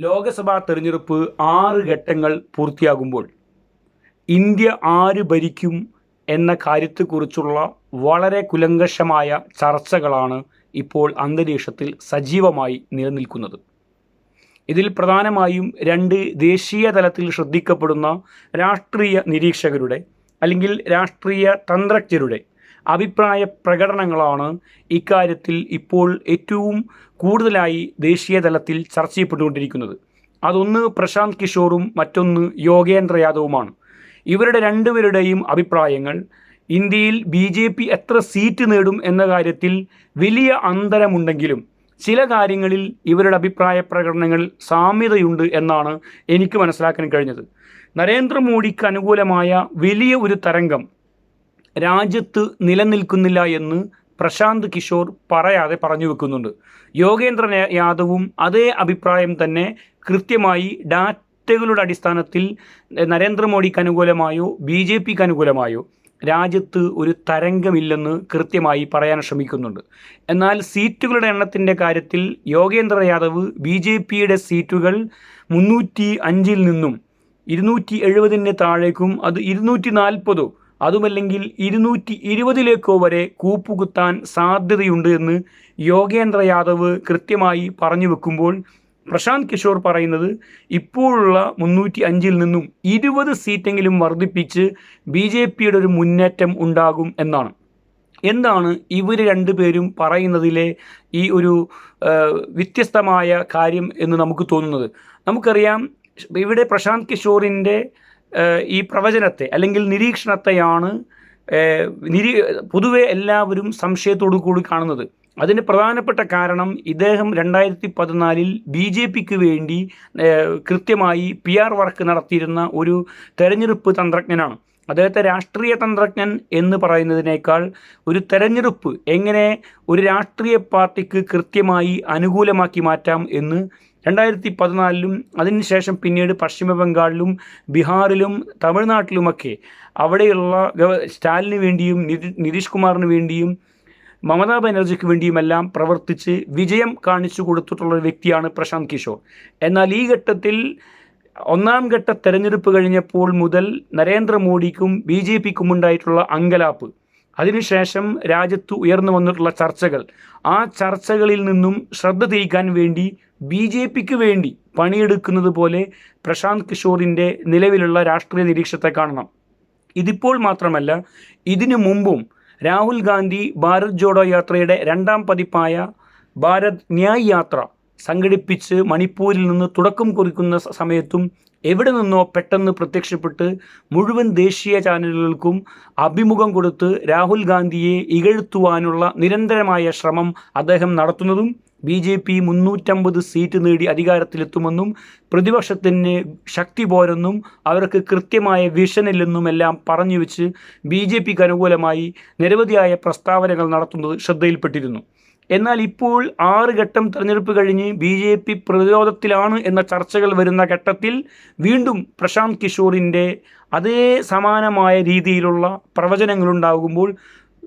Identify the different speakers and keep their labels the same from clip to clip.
Speaker 1: ലോക്സഭാ തെരഞ്ഞെടുപ്പ് ആറ് ഘട്ടങ്ങൾ പൂർത്തിയാകുമ്പോൾ ഇന്ത്യ ആര് ഭരിക്കും എന്ന കാര്യത്തെക്കുറിച്ചുള്ള വളരെ കുലങ്കഷമായ ചർച്ചകളാണ് ഇപ്പോൾ അന്തരീക്ഷത്തിൽ സജീവമായി നിലനിൽക്കുന്നത്. ഇതിൽ പ്രധാനമായും രണ്ട് ദേശീയ തലത്തിൽ ശ്രദ്ധിക്കപ്പെടുന്ന രാഷ്ട്രീയ നിരീക്ഷകരുടെ അല്ലെങ്കിൽ രാഷ്ട്രീയ തന്ത്രജ്ഞരുടെ അഭിപ്രായ പ്രകടനങ്ങളാണ് ഇക്കാര്യത്തിൽ ഇപ്പോൾ ഏറ്റവും കൂടുതലായി ദേശീയ തലത്തിൽ ചർച്ച ചെയ്യപ്പെട്ടുകൊണ്ടിരിക്കുന്നത്. അതൊന്ന് പ്രശാന്ത് കിഷോറും മറ്റൊന്ന് യോഗേന്ദ്ര യാദവുമാണ്. ഇവരുടെ രണ്ടുപേരുടെയും അഭിപ്രായങ്ങൾ ഇന്ത്യയിൽ ബി ജെ പി എത്ര സീറ്റ് നേടും എന്ന കാര്യത്തിൽ വലിയ അന്തരമുണ്ടെങ്കിലും ചില കാര്യങ്ങളിൽ ഇവരുടെ അഭിപ്രായ പ്രകടനങ്ങൾ സാമ്യതയുണ്ട് എന്നാണ് എനിക്ക് മനസ്സിലാക്കാൻ കഴിഞ്ഞത്. നരേന്ദ്രമോദിക്ക് അനുകൂലമായ വലിയ ഒരു തരംഗം രാജ്യത്ത് നിലനിൽക്കുന്നില്ല എന്ന് പ്രശാന്ത് കിഷോർ പറയാതെ പറഞ്ഞു വെക്കുന്നുണ്ട്. യോഗേന്ദ്ര യാദവും അതേ അഭിപ്രായം തന്നെ കൃത്യമായി ഡാറ്റകളുടെ അടിസ്ഥാനത്തിൽ നരേന്ദ്രമോദിക്ക് അനുകൂലമായോ ബി ജെ പിക്ക് അനുകൂലമായോ രാജ്യത്ത് ഒരു തരംഗമില്ലെന്ന് കൃത്യമായി പറയാൻ ശ്രമിക്കുന്നുണ്ട്. എന്നാൽ സീറ്റുകളുടെ എണ്ണത്തിന്റെ കാര്യത്തിൽ യോഗേന്ദ്ര യാദവ് ബി ജെ പിയുടെ സീറ്റുകൾ മുന്നൂറ്റി അഞ്ചിൽ നിന്നും ഇരുന്നൂറ്റി എഴുപതിന് താഴേക്കും അത് ഇരുന്നൂറ്റി നാൽപ്പതോ അതുമല്ലെങ്കിൽ ഇരുന്നൂറ്റി ഇരുപതിലേക്കോ വരെ കൂപ്പുകുത്താൻ സാധ്യതയുണ്ട് എന്ന് യോഗേന്ദ്ര യാദവ് കൃത്യമായി പറഞ്ഞു വെക്കുമ്പോൾ പ്രശാന്ത് കിഷോർ പറയുന്നത് ഇപ്പോഴുള്ള മുന്നൂറ്റി അഞ്ചിൽ നിന്നും ഇരുപത് സീറ്റെങ്കിലും വർദ്ധിപ്പിച്ച് ബി ജെ പിയുടെ ഒരു മുന്നേറ്റം ഉണ്ടാകും എന്നാണ്. എന്താണ് ഇവർ രണ്ടുപേരും പറയുന്നതിലെ ഈ ഒരു വ്യത്യസ്തമായ കാര്യം എന്ന് നമുക്ക് തോന്നുന്നത്? നമുക്കറിയാം ഇവിടെ പ്രശാന്ത് കിഷോറിന്റെ ഈ പ്രവചനത്തെ അല്ലെങ്കിൽ നിരീക്ഷണത്തെയാണ് നിരീ പൊതുവെ എല്ലാവരും സംശയത്തോടു കൂടി കാണുന്നത്. അതിന് പ്രധാനപ്പെട്ട കാരണം ഇദ്ദേഹം രണ്ടായിരത്തി പതിനാലിൽ ബി ജെ പിക്ക് വേണ്ടി കൃത്യമായി പി ആർ വർക്ക് നടത്തിയിരുന്ന ഒരു തെരഞ്ഞെടുപ്പ് തന്ത്രജ്ഞനാണ്. അദ്ദേഹത്തെ രാഷ്ട്രീയ തന്ത്രജ്ഞൻ എന്ന് പറയുന്നതിനേക്കാൾ ഒരു തെരഞ്ഞെടുപ്പ് എങ്ങനെ ഒരു രാഷ്ട്രീയ പാർട്ടിക്ക് കൃത്യമായി അനുകൂലമാക്കി മാറ്റാം എന്ന് രണ്ടായിരത്തി പതിനാലിലും അതിനുശേഷം പിന്നീട് പശ്ചിമ ബംഗാളിലും ബീഹാറിലും തമിഴ്നാട്ടിലുമൊക്കെ അവിടെയുള്ള സ്റ്റാലിന് വേണ്ടിയും നിതി- നിതീഷ് കുമാറിന് വേണ്ടിയും മമതാ ബാനർജിക്ക് വേണ്ടിയുമെല്ലാം പ്രവർത്തിച്ച് വിജയം കാണിച്ചു കൊടുത്തിട്ടുള്ള ഒരു വ്യക്തിയാണ് പ്രശാന്ത് കിഷോർ. എന്നാൽ ഈ ഘട്ടത്തിൽ ഒന്നാം ഘട്ട തെരഞ്ഞെടുപ്പ് കഴിഞ്ഞപ്പോൾ മുതൽ നരേന്ദ്രമോദിക്കും ബി ജെ പിക്കും ഉണ്ടായിട്ടുള്ള അങ്കലാപ്പ്. അതിനുശേഷം രാജ്യത്ത് ഉയർന്നു വന്നിട്ടുള്ള ചർച്ചകൾ. ആ ചർച്ചകളിൽ നിന്നും ശ്രദ്ധ തിരിക്കാൻ വേണ്ടി ബി ജെ പിക്ക് വേണ്ടി പണിയെടുക്കുന്നത് പോലെ പ്രശാന്ത് കിഷോറിന്റെ നിലവിലുള്ള രാഷ്ട്രീയ നിരീക്ഷത്തെ കാണണം. ഇതിപ്പോൾ മാത്രമല്ല ഇതിനു മുമ്പും രാഹുൽ ഗാന്ധി ഭാരത് ജോഡോ യാത്രയുടെ രണ്ടാം പതിപ്പായ ഭാരത് ന്യായ് യാത്ര സംഘടിപ്പിച്ച് മണിപ്പൂരിൽ നിന്ന് തുടക്കം കുറിക്കുന്ന സമയത്തും എവിടെ നിന്നോ പെട്ടെന്ന് പ്രത്യക്ഷപ്പെട്ട് മുഴുവൻ ദേശീയ ചാനലുകൾക്കും അഭിമുഖം കൊടുത്ത് രാഹുൽ ഗാന്ധിയെ ഇകഴ്ത്തുവാനുള്ള നിരന്തരമായ ശ്രമം അദ്ദേഹം നടത്തുന്നതും ബി ജെ പി മുന്നൂറ്റമ്പത് സീറ്റ് നേടി അധികാരത്തിലെത്തുമെന്നും പ്രതിപക്ഷത്തിന് ശക്തി പോരെന്നും അവർക്ക് കൃത്യമായ വിഷനില്ലെന്നും എല്ലാം പറഞ്ഞു വെച്ച് ബി ജെ പിക്ക് അനുകൂലമായി നിരവധിയായ പ്രസ്താവനകൾ നടത്തുന്നത് ശ്രദ്ധയിൽപ്പെട്ടിരുന്നു. എന്നാൽ ഇപ്പോൾ ആറ് ഘട്ടം തെരഞ്ഞെടുപ്പ് കഴിഞ്ഞ് ബി ജെ പി പ്രതിരോധത്തിലാണ് എന്ന ചർച്ചകൾ വരുന്ന ഘട്ടത്തിൽ വീണ്ടും പ്രശാന്ത് കിഷോറിന്റെ അതേ സമാനമായ രീതിയിലുള്ള പ്രവചനങ്ങളുണ്ടാകുമ്പോൾ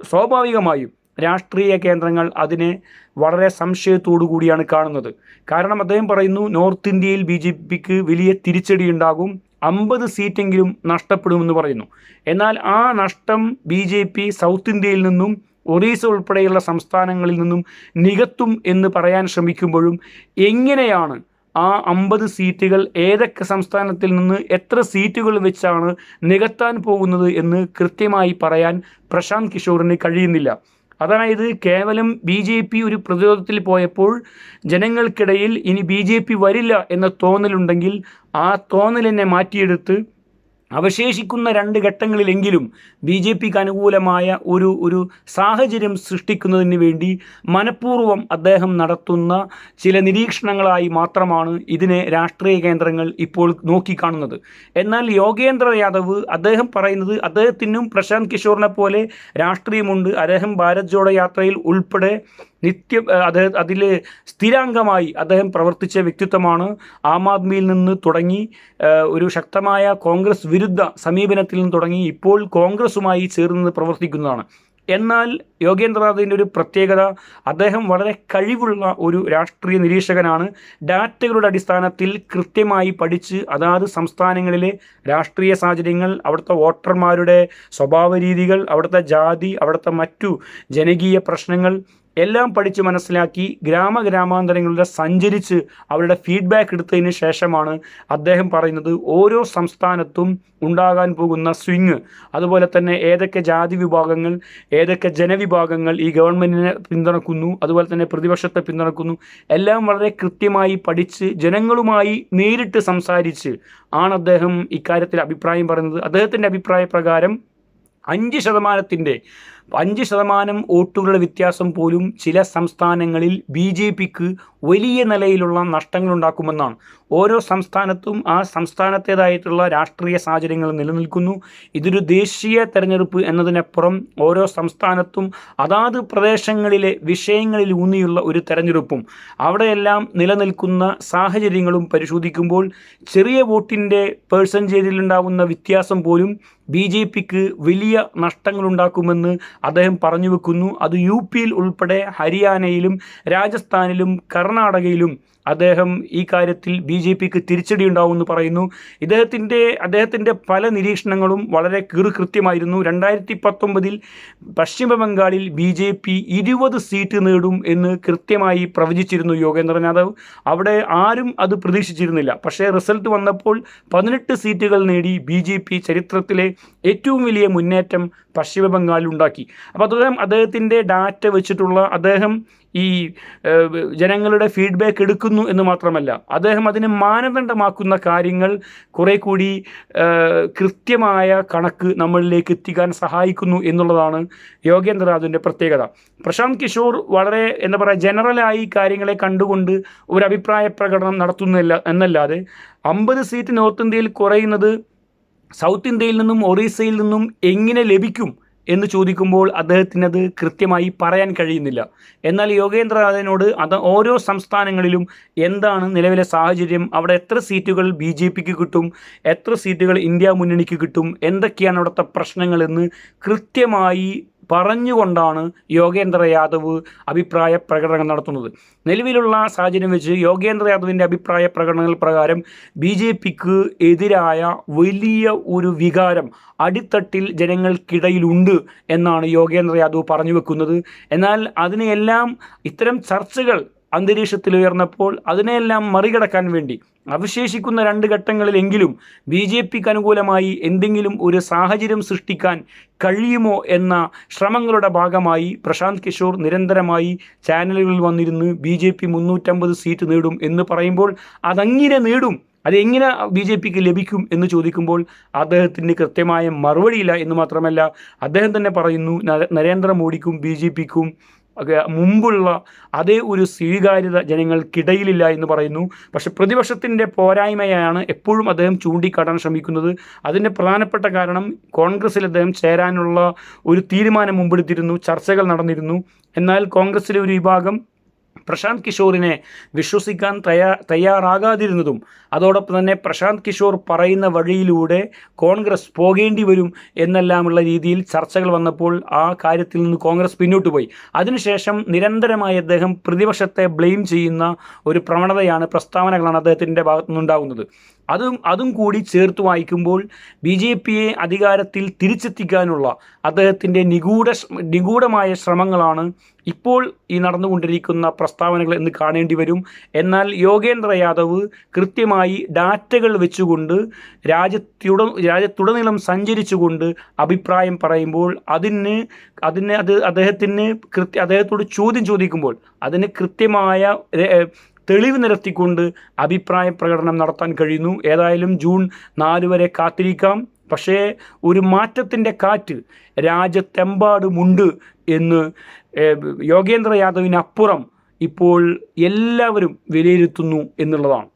Speaker 1: സ്വാഭാവികമായും രാഷ്ട്രീയ കേന്ദ്രങ്ങൾ അതിനെ വളരെ സംശയത്തോടു കൂടിയാണ് കാണുന്നത്. കാരണം അദ്ദേഹം പറയുന്നു നോർത്ത് ഇന്ത്യയിൽ ബി ജെ പിക്ക് വലിയ തിരിച്ചടി ഉണ്ടാകും അമ്പത് സീറ്റെങ്കിലും നഷ്ടപ്പെടുമെന്ന് പറയുന്നു. എന്നാൽ ആ നഷ്ടം ബി ജെ പി സൗത്ത് ഇന്ത്യയിൽ നിന്നും ഒറീസ ഉൾപ്പെടെയുള്ള സംസ്ഥാനങ്ങളിൽ നിന്നും നികത്തും എന്ന് പറയാൻ ശ്രമിക്കുമ്പോഴും എങ്ങനെയാണ് ആ അമ്പത് സീറ്റുകൾ ഏതൊക്കെ സംസ്ഥാനത്തിൽ നിന്ന് എത്ര സീറ്റുകൾ വെച്ചാണ് നികത്താൻ പോകുന്നത് എന്ന് കൃത്യമായി പറയാൻ പ്രശാന്ത് കിഷോറിന് കഴിയുന്നില്ല. അതായത് കേവലം ബി ജെ പി ഒരു പ്രതിരോധത്തിൽ പോയപ്പോൾ ജനങ്ങൾക്കിടയിൽ ഇനി ബി ജെ പി വരില്ല എന്ന തോന്നലുണ്ടെങ്കിൽ ആ തോന്നലിനെ മാറ്റിയെടുത്ത് അവശേഷിക്കുന്ന രണ്ട് ഘട്ടങ്ങളിലെങ്കിലും ബി ജെ പിക്ക് അനുകൂലമായ ഒരു ഒരു സാഹചര്യം സൃഷ്ടിക്കുന്നതിന് വേണ്ടി മനഃപൂർവം അദ്ദേഹം നടത്തുന്ന ചില നിരീക്ഷണങ്ങളായി മാത്രമാണ് ഇതിനെ രാഷ്ട്രീയ കേന്ദ്രങ്ങൾ ഇപ്പോൾ നോക്കിക്കാണുന്നത്. എന്നാൽ യോഗേന്ദ്ര യാദവ് അദ്ദേഹം പറയുന്നത് അദ്ദേഹത്തിനും പ്രശാന്ത് കിഷോറിനെ പോലെ രാഷ്ട്രീയമുണ്ട്. അദ്ദേഹം ഭാരത് ജോഡോ യാത്രയിൽ ഉൾപ്പെടെ നിത്യം അദ്ദേഹം അതിൽ സ്ഥിരാംഗമായി അദ്ദേഹം പ്രവർത്തിച്ച വ്യക്തിത്വമാണ് ആം ആദ്മിയിൽ നിന്ന് തുടങ്ങി ഒരു ശക്തമായ കോൺഗ്രസ് വിരുദ്ധ സമീപനത്തിൽ നിന്ന് തുടങ്ങി ഇപ്പോൾ കോൺഗ്രസുമായി ചേർന്ന് പ്രവർത്തിക്കുന്നതാണ്. എന്നാൽ യോഗേന്ദ്രനാഥിന്റെ ഒരു പ്രത്യേകത അദ്ദേഹം വളരെ കഴിവുള്ള ഒരു രാഷ്ട്രീയ നിരീക്ഷകനാണ്. ഡാറ്റകളുടെ അടിസ്ഥാനത്തിൽ കൃത്യമായി പഠിച്ച് അതാത് സംസ്ഥാനങ്ങളിലെ രാഷ്ട്രീയ സാഹചര്യങ്ങൾ അവിടുത്തെ വോട്ടർമാരുടെ സ്വഭാവ രീതികൾ അവിടുത്തെ ജാതി അവിടുത്തെ മറ്റു ജനകീയ പ്രശ്നങ്ങൾ എല്ലാം പഠിച്ച് മനസ്സിലാക്കി ഗ്രാമ ഗ്രാമഗ്രാമാന്തരങ്ങളിലൂടെ സഞ്ചരിച്ച് അവരുടെ ഫീഡ്ബാക്ക് എടുത്തതിന് ശേഷമാണ് അദ്ദേഹം പറയുന്നത് ഓരോ സംസ്ഥാനത്തും ഉണ്ടാകാൻ പോകുന്ന സ്വിങ് അതുപോലെ തന്നെ ഏതൊക്കെ ജാതി വിഭാഗങ്ങൾ ഏതൊക്കെ ജനവിഭാഗങ്ങൾ ഈ ഗവൺമെന്റിനെ പിന്തുണക്കുന്നു അതുപോലെ തന്നെ പ്രതിപക്ഷത്തെ പിന്തുണക്കുന്നു എല്ലാം വളരെ കൃത്യമായി പഠിച്ച് ജനങ്ങളുമായി നേരിട്ട് സംസാരിച്ച് ആണ് അദ്ദേഹം ഇക്കാര്യത്തിൽ അഭിപ്രായം പറയുന്നത്. അദ്ദേഹത്തിന്റെ അഭിപ്രായ പ്രകാരം അഞ്ച് ശതമാനത്തിന്റെ അഞ്ച് ശതമാനം വോട്ടുകളുടെ വ്യത്യാസം പോലും ചില സംസ്ഥാനങ്ങളിൽ ബി ജെ പിക്ക് വലിയ നിലയിലുള്ള നഷ്ടങ്ങൾ ഉണ്ടാക്കുമെന്നാണ് ഓരോ സംസ്ഥാനത്തും ആ സംസ്ഥാനത്തേതായിട്ടുള്ള രാഷ്ട്രീയ സാഹചര്യങ്ങൾ നിലനിൽക്കുന്നു. ഇതൊരു ദേശീയ തെരഞ്ഞെടുപ്പ് എന്നതിനപ്പുറം ഓരോ സംസ്ഥാനത്തും അതാത് പ്രദേശങ്ങളിലെ വിഷയങ്ങളിൽ ഊന്നിയുള്ള ഒരു തെരഞ്ഞെടുപ്പും. അവിടെയെല്ലാം നിലനിൽക്കുന്ന സാഹചര്യങ്ങളും പരിശോധിക്കുമ്പോൾ ചെറിയ വോട്ടിന്റെ പേഴ്സന്റേജിലുണ്ടാവുന്ന വ്യത്യാസം പോലും ബി ജെ പിക്ക് വലിയ നഷ്ടങ്ങളുണ്ടാക്കുമെന്ന് അദ്ദേഹം പറഞ്ഞു വെക്കുന്നു. അത് യു പിയിൽ ഉൾപ്പെടെ ഹരിയാനയിലും രാജസ്ഥാനിലും കർണാടകയിലും അദ്ദേഹം ഈ കാര്യത്തിൽ ബി ജെ പിക്ക് തിരിച്ചടി ഉണ്ടാവുമെന്ന് പറയുന്നു. ഇദ്ദേഹത്തിന്റെ അദ്ദേഹത്തിന്റെ പല നിരീക്ഷണങ്ങളും വളരെ കൃത്യമായിരുന്നു രണ്ടായിരത്തി പത്തൊമ്പതിൽ പശ്ചിമബംഗാളിൽ ബി ജെ പി ഇരുപത് സീറ്റ് നേടും എന്ന് കൃത്യമായി പ്രവചിച്ചിരുന്നു യോഗേന്ദ്രനാഥ് യാദവ് അവിടെ ആരും അത് പ്രതീക്ഷിച്ചിരുന്നില്ല. പക്ഷേ റിസൾട്ട് വന്നപ്പോൾ പതിനെട്ട് സീറ്റുകൾ നേടി ബി ജെ പി ചരിത്രത്തിലെ ഏറ്റവും വലിയ മുന്നേറ്റം പശ്ചിമബംഗാളിൽ ഉണ്ടാക്കി അപ്പോൾ അദ്ദേഹം അദ്ദേഹത്തിന്റെ ഡാറ്റ വെച്ചിട്ടുള്ള അദ്ദേഹം ഈ ജനങ്ങളുടെ ഫീഡ്ബാക്ക് എടുക്കുന്നു എന്ന് മാത്രമല്ല അദ്ദേഹം അതിനെ മാനദണ്ഡമാക്കുന്ന കാര്യങ്ങൾ കുറേ കൂടി കൃത്യമായ കണക്ക് നമ്മളിലേക്ക് എത്തിക്കാൻ സഹായിക്കുന്നു എന്നുള്ളതാണ് യോഗേന്ദ്രനാഥിന്റെ പ്രത്യേകത. പ്രശാന്ത് കിഷോർ വളരെ എന്താ പറയുക ജനറലായി കാര്യങ്ങളെ കണ്ടുകൊണ്ട് ഒരു അഭിപ്രായ പ്രകടനം നടത്തുന്നില്ല എന്നല്ലാതെ അമ്പത് സീറ്റ് നോർത്ത് ഇന്ത്യയിൽ കുറയുന്നത് സൗത്ത് ഇന്ത്യയിൽ നിന്നും ഒറീസയിൽ നിന്നും എങ്ങനെ ലഭിക്കും എന്ന് ചോദിക്കുമ്പോൾ അദ്ദേഹത്തിനത് കൃത്യമായി പറയാൻ കഴിയുന്നില്ല. എന്നാൽ യോഗേന്ദ്രനാഥിനോട് അത് ഓരോ സംസ്ഥാനങ്ങളിലും എന്താണ് നിലവിലെ സാഹചര്യം അവിടെ എത്ര സീറ്റുകൾ ബി ജെ പിക്ക് കിട്ടും എത്ര സീറ്റുകൾ ഇന്ത്യ മുന്നണിക്ക് കിട്ടും എന്തൊക്കെയാണ് അവിടുത്തെ പ്രശ്നങ്ങളെന്ന് കൃത്യമായി പറഞ്ഞുകൊണ്ടാണ് യോഗേന്ദ്ര യാദവ് അഭിപ്രായ പ്രകടനം നടത്തുന്നത്. നിലവിലുള്ള സാഹചര്യം വെച്ച് യോഗേന്ദ്ര യാദവിന്റെ അഭിപ്രായ പ്രകടനങ്ങൾ പ്രകാരം ബി ജെ പിക്ക് എതിരായ വലിയ ഒരു വികാരം അടിത്തട്ടിൽ ജനങ്ങൾക്കിടയിലുണ്ട് എന്നാണ് യോഗേന്ദ്ര യാദവ് പറഞ്ഞു വെക്കുന്നത്. എന്നാൽ അതിനെയെല്ലാം ഇത്തരം ചർച്ചകൾ അന്തരീക്ഷത്തിൽ ഉയർന്നപ്പോൾ അതിനെയെല്ലാം മറികടക്കാൻ വേണ്ടി അവശേഷിക്കുന്ന രണ്ട് ഘട്ടങ്ങളിലെങ്കിലും ബി ജെ പിക്ക് അനുകൂലമായി എന്തെങ്കിലും ഒരു സാഹചര്യം സൃഷ്ടിക്കാൻ കഴിയുമോ എന്ന ശ്രമങ്ങളുടെ ഭാഗമായി പ്രശാന്ത് കിഷോർ നിരന്തരമായി ചാനലുകളിൽ വന്നിരുന്ന് ബി ജെ പി മുന്നൂറ്റമ്പത് സീറ്റ് നേടും എന്ന് പറയുമ്പോൾ അതങ്ങനെ നേടും? അതെങ്ങനെ ബി ജെ പിക്ക് ലഭിക്കും എന്ന് ചോദിക്കുമ്പോൾ അദ്ദേഹത്തിന് കൃത്യമായ മറുപടിയില്ല എന്ന് മാത്രമല്ല അദ്ദേഹം തന്നെ പറയുന്നു നര- നരേന്ദ്രമോദിക്കും ബി ജെ പിക്കും മുമ്പുള്ള അതേ ഒരു സ്വീകാര്യത ജനങ്ങൾക്കിടയിലില്ല എന്ന് പറയുന്നു. പക്ഷെ പ്രതിപക്ഷത്തിന്റെ പോരായ്മയാണ് എപ്പോഴും അദ്ദേഹം ചൂണ്ടിക്കാട്ടാൻ ശ്രമിക്കുന്നത്. അതിന്റെ പ്രധാനപ്പെട്ട കാരണം കോൺഗ്രസ്സിൽ അദ്ദേഹം ചേരാനുള്ള ഒരു തീരുമാനം മുമ്പെടുത്തിരുന്നു. ചർച്ചകൾ നടന്നിരുന്നു. എന്നാൽ കോൺഗ്രസ്സിലെ ഒരു വിഭാഗം പ്രശാന്ത് കിഷോറിനെ വിശ്വസിക്കാൻ തയ്യാ തയ്യാറാകാതിരുന്നതും അതോടൊപ്പം തന്നെ പ്രശാന്ത് കിഷോർ പറയുന്ന വഴിയിലൂടെ കോൺഗ്രസ് പോകേണ്ടി വരും എന്നെല്ലാമുള്ള രീതിയിൽ ചർച്ചകൾ വന്നപ്പോൾ ആ കാര്യത്തിൽ നിന്ന് കോൺഗ്രസ് പിന്നോട്ട് പോയി. അതിനുശേഷം നിരന്തരമായി അദ്ദേഹം പ്രതിപക്ഷത്തെ ബ്ലെയിം ചെയ്യുന്ന ഒരു പ്രവണതയാണ് പ്രസ്താവനകളാണ് അദ്ദേഹത്തിന്റെ ഭാഗത്തു നിന്നുണ്ടാകുന്നത് അതും അതും കൂടി ചേർത്ത് വായിക്കുമ്പോൾ ബി ജെ പിയെ അധികാരത്തിൽ തിരിച്ചെത്തിക്കാനുള്ള അദ്ദേഹത്തിന്റെ നിഗൂഢ നിഗൂഢമായ ശ്രമങ്ങളാണ് ഇപ്പോൾ ഈ നടന്നുകൊണ്ടിരിക്കുന്ന പ്രസ്താവനകൾ എന്ന് കാണേണ്ടി വരും. എന്നാൽ യോഗേന്ദ്ര യാദവ് കൃത്യമായി ഡാറ്റകൾ വെച്ചുകൊണ്ട് രാജ്യത്തുട രാജ്യത്തുടനീളം സഞ്ചരിച്ചുകൊണ്ട് അഭിപ്രായം പറയുമ്പോൾ അതിന് അതിന് അത് അദ്ദേഹത്തിന് കൃത്യ അദ്ദേഹത്തോട് ചോദ്യം ചോദിക്കുമ്പോൾ അതിന് കൃത്യമായ തെളിവ് നിരത്തിക്കൊണ്ട് അഭിപ്രായ പ്രകടനം നടത്താൻ കഴിയുന്നു. ഏതായാലും ജൂൺ നാല് വരെ കാത്തിരിക്കാം. പക്ഷേ ഒരു മാറ്റത്തിന്റെ കാറ്റ് രാജ്യത്തെമ്പാടുമുണ്ട് എന്ന് യോഗേന്ദ്ര യാദവിനപ്പുറം ഇപ്പോൾ എല്ലാവരും വിലയിരുത്തുന്നു എന്നുള്ളതാണ്.